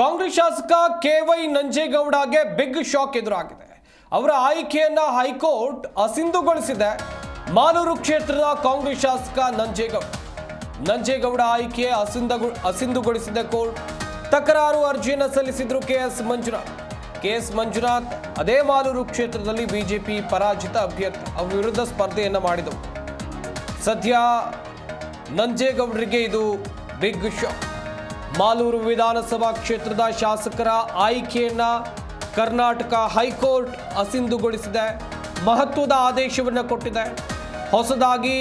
ಕಾಂಗ್ರೆಸ್ ಶಾಸಕ K Y ನಂಜೇಗೌಡಗೆ big shock ಎದುರಾಗಿದೆ. ಅವರ ಆಯ್ಕೆಯನ್ನ ಹೈಕೋರ್ಟ್ ಅಸಿಂಧುಗೊಳಿಸಿದೆ. ಮಾಲೂರು ಕ್ಷೇತ್ರದ ಕಾಂಗ್ರೆಸ್ ಶಾಸಕ ನಂಜೇಗೌಡ. ನಂಜೇಗೌಡ ಆಯ್ಕೆ ಅಸಿಂಧಗೊ, ಅಸಿಂಧುಗೊಳಿಸಿದ ಕೋರ್ಟ್. ತಕರಾರು ಅರ್ಜಿಯನ್ನು ಸಲ್ಲಿಸಿದ್ರು K S Manjunath. K S Manjunath ಅದೇ ಮಾಲೂರು ಕ್ಷೇತ್ರದಲ್ಲಿ ಬಿಜೆಪಿ ಪರಾಜಿತ ಅಭ್ಯರ್ಥಿ ಅವರ ವಿರುದ್ಧ ಸ್ಪರ್ಧೆಯನ್ನು ಮಾಡಿದವು. ಸದ್ಯ ನಂಜೇಗೌಡರಿಗೆ ಇದು ಬಿಗ್ ಶಾಕ್. ಮಾಲೂರು ವಿಧಾನಸಭಾ ಕ್ಷೇತ್ರದ ಶಾಸಕರ ಆಯ್ಕೆಯನ್ನ ಕರ್ನಾಟಕ ಹೈಕೋರ್ಟ್ ಅಸಿಂಧುಗೊಳಿಸಿದೆ. ಮಹತ್ವದ ಆದೇಶವನ್ನು ಕೊಟ್ಟಿದೆ. ಹೊಸದಾಗಿ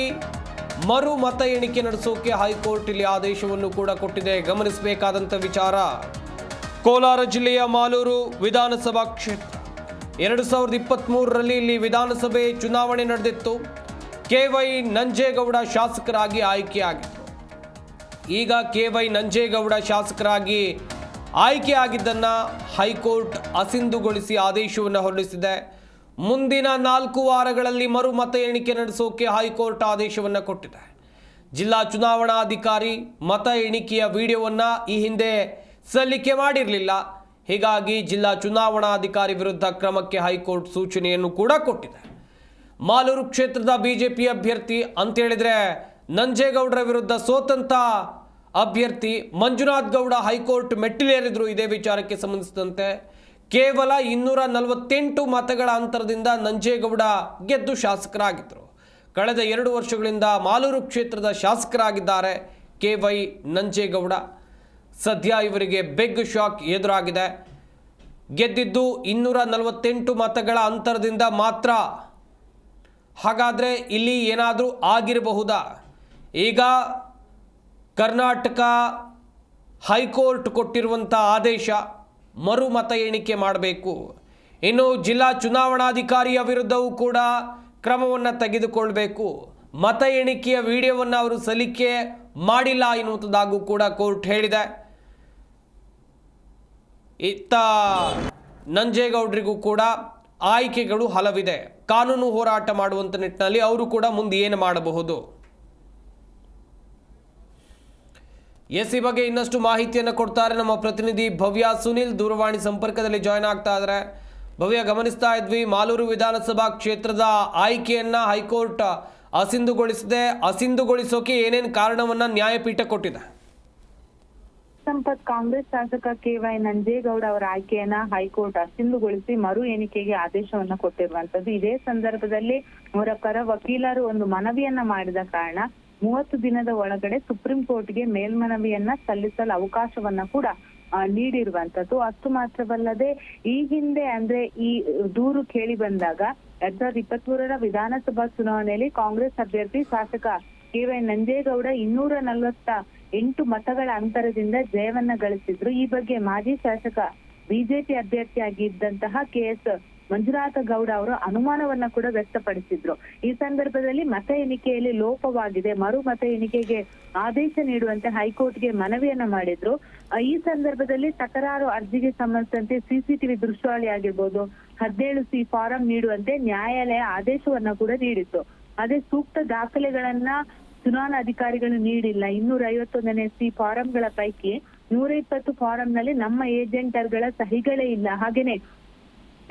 ಮರು ಮತ ಎಣಿಕೆ ನಡೆಸೋಕೆ ಹೈಕೋರ್ಟ್ ಇಲ್ಲಿ ಆದೇಶವನ್ನು ಕೂಡ ಕೊಟ್ಟಿದೆ. ಗಮನಿಸಬೇಕಾದಂಥ ವಿಚಾರ, ಕೋಲಾರ ಜಿಲ್ಲೆಯ ಮಾಲೂರು ವಿಧಾನಸಭಾ ಕ್ಷೇತ್ರ. ಎರಡು ಸಾವಿರದ ಇಪ್ಪತ್ತ್ಮೂರರಲ್ಲಿ ಇಲ್ಲಿ ವಿಧಾನಸಭೆ ಚುನಾವಣೆ ನಡೆದಿತ್ತು. ಕೆ ವೈ ನಂಜೇಗೌಡ ಶಾಸಕರಾಗಿ ಆಯ್ಕೆಯಾಗಿತ್ತು ಈಗ ಕೆ ವೈ ನಂಜೇಗೌಡ ಶಾಸಕರಾಗಿ ಆಯ್ಕೆಯಾಗಿದ್ದನ್ನು ಹೈಕೋರ್ಟ್ ಅಸಿಂಧುಗೊಳಿಸಿ ಆದೇಶವನ್ನು ಹೊರಡಿಸಿದೆ. ಮುಂದಿನ ನಾಲ್ಕು ವಾರಗಳಲ್ಲಿ ಮರು ಮತ ಎಣಿಕೆ ನಡೆಸೋಕೆ ಹೈಕೋರ್ಟ್ ಆದೇಶವನ್ನು ಕೊಟ್ಟಿದೆ. ಜಿಲ್ಲಾ ಚುನಾವಣಾಧಿಕಾರಿ ಮತ ಎಣಿಕೆಯ ವಿಡಿಯೋವನ್ನು ಈ ಹಿಂದೆ ಸಲ್ಲಿಕೆ ಮಾಡಿರಲಿಲ್ಲ. ಹೀಗಾಗಿ ಜಿಲ್ಲಾ ಚುನಾವಣಾಧಿಕಾರಿ ವಿರುದ್ಧ ಕ್ರಮಕ್ಕೆ ಹೈಕೋರ್ಟ್ ಸೂಚನೆಯನ್ನು ಕೂಡ ಕೊಟ್ಟಿದೆ. ಮಾಲೂರು ಕ್ಷೇತ್ರದ ಬಿಜೆಪಿ ಅಭ್ಯರ್ಥಿ ಅಂತ ಹೇಳಿದ್ರೆ ನಂಜೇಗೌಡರ ವಿರುದ್ಧ ಸೋತಂತ ಅಭ್ಯರ್ಥಿ ಮಂಜುನಾಥ್ ಗೌಡ ಹೈಕೋರ್ಟ್ ಮೆಟ್ಟಿಲೇರಿದ್ರು ಇದೇ ವಿಚಾರಕ್ಕೆ ಸಂಬಂಧಿಸಿದಂತೆ. ಕೇವಲ ಇನ್ನೂರ ನಲವತ್ತೆಂಟು ಮತಗಳ ಅಂತರದಿಂದ ನಂಜೇಗೌಡ ಗೆದ್ದು ಶಾಸಕರಾಗಿದ್ದರು ಕಳೆದ ಎರಡು ವರ್ಷಗಳಿಂದ ಮಾಲೂರು ಕ್ಷೇತ್ರದ ಶಾಸಕರಾಗಿದ್ದಾರೆ ಕೆ ವೈ ನಂಜೇಗೌಡ. ಸದ್ಯ ಇವರಿಗೆ ಬೆಗ್ ಶಾಕ್ ಎದುರಾಗಿದೆ. ಗೆದ್ದಿದ್ದು ಇನ್ನೂರ ನಲವತ್ತೆಂಟು ಮತಗಳ ಅಂತರದಿಂದ ಮಾತ್ರ. ಹಾಗಾದರೆ ಇಲ್ಲಿ ಏನಾದರೂ ಆಗಿರಬಹುದಾ? ಈಗ ಕರ್ನಾಟಕ ಹೈಕೋರ್ಟ್ ಕೊಟ್ಟಿರುವಂಥ ಆದೇಶ ಮರು ಮತ ಎಣಿಕೆ ಮಾಡಬೇಕು. ಇನ್ನು ಜಿಲ್ಲಾ ಚುನಾವಣಾಧಿಕಾರಿಯ ವಿರುದ್ಧವೂ ಕೂಡ ಕ್ರಮವನ್ನು ತೆಗೆದುಕೊಳ್ಬೇಕು. ಮತ ಎಣಿಕೆಯ ವಿಡಿಯೋವನ್ನು ಅವರು ಸಲಿಕೆ ಮಾಡಿಲ್ಲ ಎನ್ನುವಂಥದ್ದಾಗೂ ಕೂಡ ಕೋರ್ಟ್ ಹೇಳಿದೆ. ಇತ್ತ ನಂಜೇಗೌಡರಿಗೂ ಕೂಡ ಆಯ್ಕೆಗಳು ಹಲವಿದೆ. ಕಾನೂನು ಹೋರಾಟ ಮಾಡುವಂಥ ನಿಟ್ಟಿನಲ್ಲಿ ಅವರು ಕೂಡ ಮುಂದೆ ಏನು ಮಾಡಬಹುದು? ಎಸ್ ಬಗ್ಗೆ ಇನ್ನಷ್ಟು ಮಾಹಿತಿಯನ್ನು ಕೊಡ್ತಾರೆ ನಮ್ಮ ಪ್ರತಿನಿಧಿ ಭವ್ಯ ಸುನಿಲ್ ದೂರವಾಣಿ ಸಂಪರ್ಕದಲ್ಲಿ ಜಾಯ್ನ್ ಆಗ್ತಾ ಇದ್ದಾರೆ. ಭವ್ಯ ಗಮನಿಸ್ತಾ ಇದ್ವಿ, ಮಾಲೂರು ವಿಧಾನಸಭಾ ಕ್ಷೇತ್ರದ ಆಯ್ಕೆಯನ್ನ ಹೈಕೋರ್ಟ್ ಅಸಿಂಧುಗೊಳಿಸಿದೆ. ಅಸಿಂಧುಗೊಳಿಸೋಕೆ ಏನೇನು ಕಾರಣವನ್ನ ನ್ಯಾಯಪೀಠ ಕೊಟ್ಟಿದೆ? ಸಂಪತ್ ಕಾಂಗ್ರೆಸ್ ಶಾಸಕ ಕೆ ವೈ ನಂಜೇಗೌಡ ಅವರ ಆಯ್ಕೆಯನ್ನ ಹೈಕೋರ್ಟ್ ಅಸಿಂಧುಗೊಳಿಸಿ ಮರು ಎಣಿಕೆಗೆ ಆದೇಶವನ್ನ ಕೊಟ್ಟಿರುವಂತದ್ದು. ಇದೇ ಸಂದರ್ಭದಲ್ಲಿ ಅವರ ಪರ ವಕೀಲರು ಒಂದು ಮನವಿಯನ್ನ ಮಾಡಿದ ಕಾರಣ ಮೂವತ್ತು ದಿನದ ಒಳಗಡೆ ಸುಪ್ರೀಂ ಕೋರ್ಟ್ಗೆ ಮೇಲ್ಮನವಿಯನ್ನ ಸಲ್ಲಿಸಲು ಅವಕಾಶವನ್ನ ಕೂಡ ನೀಡಿರುವಂತದ್ದು ಅಷ್ಟು ಮಾತ್ರವಲ್ಲದೆ, ಈ ಹಿಂದೆ ಅಂದ್ರೆ ಈ ದೂರು ಕೇಳಿ ಬಂದಾಗ ಎರಡ್ ಸಾವಿರದ ಇಪ್ಪತ್ತ್ ಮೂರರ ವಿಧಾನಸಭಾ ಚುನಾವಣೆಯಲ್ಲಿ ಕಾಂಗ್ರೆಸ್ ಅಭ್ಯರ್ಥಿ ಶಾಸಕ ಕೆ ವೈ ನಂಜೇಗೌಡ ಇನ್ನೂರ ನಲವತ್ತ ಎಂಟು ಮತಗಳ ಅಂತರದಿಂದ ಜಯವನ್ನ ಗಳಿಸಿದ್ರು. ಈ ಬಗ್ಗೆ ಮಾಜಿ ಶಾಸಕ, ಬಿಜೆಪಿ ಅಭ್ಯರ್ಥಿಯಾಗಿದ್ದಂತಹ ಕೆ ಎಸ್ ಮಂಜುನಾಥ ಗೌಡ ಅವರು ಅನುಮಾನವನ್ನ ಕೂಡ ವ್ಯಕ್ತಪಡಿಸಿದ್ರು. ಈ ಸಂದರ್ಭದಲ್ಲಿ ಮತ ಎಣಿಕೆಯಲ್ಲಿ ಲೋಪವಾಗಿದೆ. ಮರು ಮತ ಎಣಿಕೆಗೆ ಆದೇಶ ನೀಡುವಂತೆ ಹೈಕೋರ್ಟ್ಗೆ ಮನವಿಯನ್ನ ಮಾಡಿದ್ರು. ಈ ಸಂದರ್ಭದಲ್ಲಿ ತಕರಾರು ಅರ್ಜಿಗೆ ಸಂಬಂಧಿಸಿದಂತೆ ಸಿಸಿಟಿವಿ ದೃಶ್ಯಾವಳಿ ಆಗಿರ್ಬೋದು, ಹದಿನೇಳು ಸಿ ಫಾರಂ ನೀಡುವಂತೆ ನ್ಯಾಯಾಲಯ ಆದೇಶವನ್ನ ಕೂಡ ನೀಡಿತ್ತು. ಅದೇ ಸೂಕ್ತ ದಾಖಲೆಗಳನ್ನ ಚುನಾವಣಾಧಿಕಾರಿಗಳು ನೀಡಿಲ್ಲ. ಇನ್ನೂರ ಐವತ್ತೊಂದನೇ ಸಿ ಫಾರಂಗಳ ಪೈಕಿ ನೂರ ಇಪ್ಪತ್ತು ಫಾರಂನಲ್ಲಿ ನಮ್ಮ ಏಜೆಂಟರ್ಗಳ ಸಹಿಗಳೇ ಇಲ್ಲ. ಹಾಗೇನೆ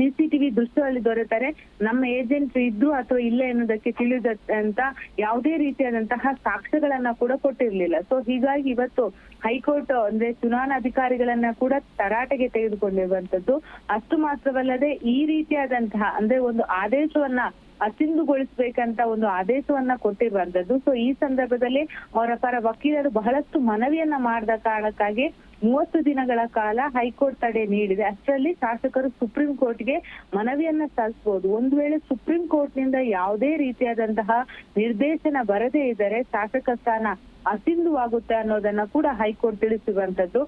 ಸಿಸಿಟಿವಿ ದೃಶ್ಯದಲ್ಲಿ ದೊರೆತರೆ, ನಮ್ಮ ಏಜೆಂಟ್ ಇದ್ದು ಅಥವಾ ಇಲ್ಲ ಎನ್ನುವುದಕ್ಕೆ ತಿಳಿದ ಅಂತ ಯಾವುದೇ ರೀತಿಯಾದಂತಹ ಸಾಕ್ಷ್ಯಗಳನ್ನ ಕೂಡ ಕೊಟ್ಟಿರ್ಲಿಲ್ಲ. ಸೊ ಹೀಗಾಗಿ ಇವತ್ತು ಹೈಕೋರ್ಟ್, ಅಂದ್ರೆ ಚುನಾವಣಾಧಿಕಾರಿಗಳನ್ನ ಕೂಡ ತರಾಟೆಗೆ ತೆಗೆದುಕೊಂಡಿರುವಂತದ್ದು ಅಷ್ಟು ಮಾತ್ರವಲ್ಲದೆ ಈ ರೀತಿಯಾದಂತಹ, ಅಂದ್ರೆ ಒಂದು ಆದೇಶವನ್ನ ಅಸಿಂಧುಗೊಳಿಸಬೇಕಂತ ಒಂದು ಆದೇಶವನ್ನ ಕೊಟ್ಟಿರುವಂತದ್ದು ಸೊ ಈ ಸಂದರ್ಭದಲ್ಲಿ ಅವರ ಪರ ವಕೀಲರು ಬಹಳಷ್ಟು ಮನವಿಯನ್ನ ಮಾಡಿದ ಕಾರಣಕ್ಕಾಗಿ ಮೂವತ್ತು ದಿನಗಳ ಕಾಲ ಹೈಕೋರ್ಟ್ ತಡೆ ನೀಡಿದೆ. ಅಷ್ಟರಲ್ಲಿ ಶಾಸಕರು ಸುಪ್ರೀಂ ಕೋರ್ಟ್ಗೆ ಮನವಿಯನ್ನ ಸಲ್ಲಿಸಬಹುದು. ಒಂದು ವೇಳೆ ಸುಪ್ರೀಂ ಕೋರ್ಟ್ನಿಂದ ಯಾವುದೇ ರೀತಿಯಾದಂತಹ ನಿರ್ದೇಶನ ಬರದೇ ಇದ್ದರೆ ಶಾಸಕ ಸ್ಥಾನ ಅಸಿಂಧುವಾಗುತ್ತೆ ಅನ್ನೋದನ್ನ ಕೂಡ ಹೈಕೋರ್ಟ್ ತಿಳಿಸಿರುವಂತದ್ದು.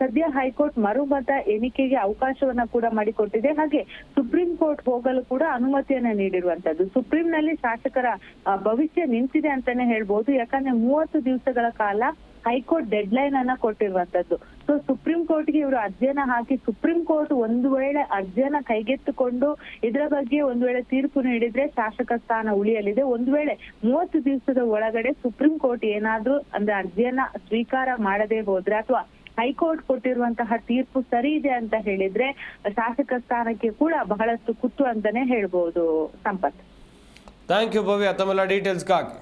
ಸದ್ಯ ಹೈಕೋರ್ಟ್ ಮರುಮತ ಎಣಿಕೆಗೆ ಅವಕಾಶವನ್ನ ಕೂಡ ಮಾಡಿಕೊಟ್ಟಿದೆ. ಹಾಗೆ ಸುಪ್ರೀಂ ಕೋರ್ಟ್ ಹೋಗಲು ಕೂಡ ಅನುಮತಿಯನ್ನ ನೀಡಿರುವಂತದ್ದು. ಸುಪ್ರೀಂ ನಲ್ಲಿ ಶಾಸಕರ ಭವಿಷ್ಯ ನಿಂತಿದೆ ಅಂತಾನೆ ಹೇಳ್ಬಹುದು ಯಾಕಂದ್ರೆ ಮೂವತ್ತು ದಿವಸಗಳ ಕಾಲ ಹೈಕೋರ್ಟ್ ಡೆಡ್ ಲೈನ್ ಅನ್ನ ಕೊಟ್ಟಿರುವಂತದ್ದು. ಸೊ ಸುಪ್ರೀಂ ಕೋರ್ಟ್ಗೆ ಇವರು ಅರ್ಜಿಯನ್ನ ಹಾಕಿ ಸುಪ್ರೀಂ ಕೋರ್ಟ್ ಒಂದು ವೇಳೆ ಅರ್ಜಿಯನ್ನ ಕೈಗೆತ್ತಿಕೊಂಡು ಇದರ ಬಗ್ಗೆ ಒಂದು ವೇಳೆ ತೀರ್ಪು ನೀಡಿದ್ರೆ ಶಾಸಕ ಸ್ಥಾನ ಉಳಿಯಲಿದೆ. ಒಂದು ವೇಳೆ ಮೂವತ್ತು ದಿವಸದ ಒಳಗಡೆ ಸುಪ್ರೀಂ ಕೋರ್ಟ್ ಏನಾದ್ರೂ ಅಂದ್ರೆ ಅರ್ಜಿಯನ್ನ ಸ್ವೀಕಾರ ಮಾಡದೆ ಹೋದ್ರೆ ಅಥವಾ ಹೈಕೋರ್ಟ್ ಕೊಟ್ಟಿರುವಂತಹ ತೀರ್ಪು ಸರಿ ಇದೆ ಅಂತ ಹೇಳಿದ್ರೆ ಶಾಸಕ ಸ್ಥಾನಕ್ಕೆ ಕೂಡ ಬಹಳಷ್ಟು ಕುತ್ತು ಅಂತಾನೆ ಹೇಳ್ಬಹುದು ಸಂಪತ್. ಥ್ಯಾಂಕ್ ಯು ಭವ್ಯ. ತಮ್ಮೆಲ್ಲ ಡೀಟೇಲ್ಸ್ಗಾಗಿ